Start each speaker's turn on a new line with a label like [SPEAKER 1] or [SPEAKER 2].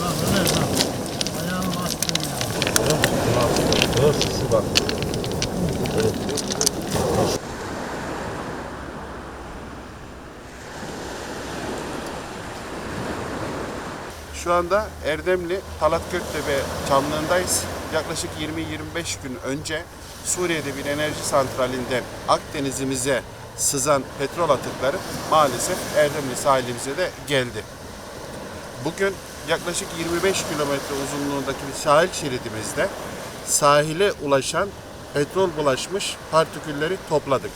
[SPEAKER 1] Bak şu anda Erdemli, Talat Göktepe çamlığındayız. Yaklaşık 20-25 gün önce Suriye'de bir enerji santralinden Akdeniz'imize sızan petrol atıkları maalesef Erdemli sahilimize de geldi. Bugün yaklaşık 25 kilometre uzunluğundaki bir sahil şeridimizde sahile ulaşan petrol bulaşmış partikülleri topladık.